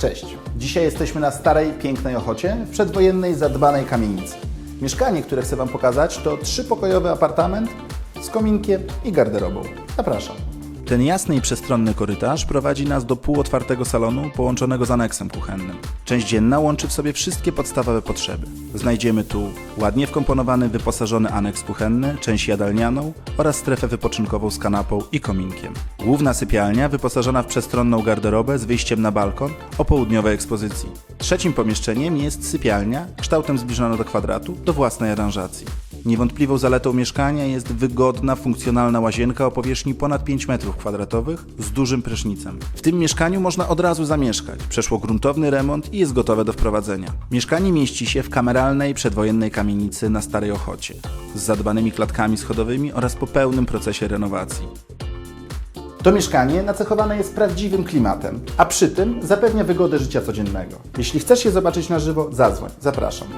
Cześć. Dzisiaj jesteśmy na starej, pięknej Ochocie, w przedwojennej, zadbanej kamienicy. Mieszkanie, które chcę Wam pokazać, to trzypokojowy apartament z kominkiem i garderobą. Zapraszam. Ten jasny i przestronny korytarz prowadzi nas do półotwartego salonu połączonego z aneksem kuchennym. Część dzienna łączy w sobie wszystkie podstawowe potrzeby. Znajdziemy tu ładnie wkomponowany, wyposażony aneks kuchenny, część jadalnianą oraz strefę wypoczynkową z kanapą i kominkiem. Główna sypialnia wyposażona w przestronną garderobę z wyjściem na balkon o południowej ekspozycji. Trzecim pomieszczeniem jest sypialnia, kształtem zbliżona do kwadratu, do własnej aranżacji. Niewątpliwą zaletą mieszkania jest wygodna, funkcjonalna łazienka o powierzchni ponad 5 m2 z dużym prysznicem. W tym mieszkaniu można od razu zamieszkać. Przeszło gruntowny remont i jest gotowe do wprowadzenia. Mieszkanie mieści się w kameralnej przedwojennej kamienicy na Starej Ochocie z zadbanymi klatkami schodowymi oraz po pełnym procesie renowacji. To mieszkanie nacechowane jest prawdziwym klimatem, a przy tym zapewnia wygodę życia codziennego. Jeśli chcesz je zobaczyć na żywo, zadzwoń. Zapraszam.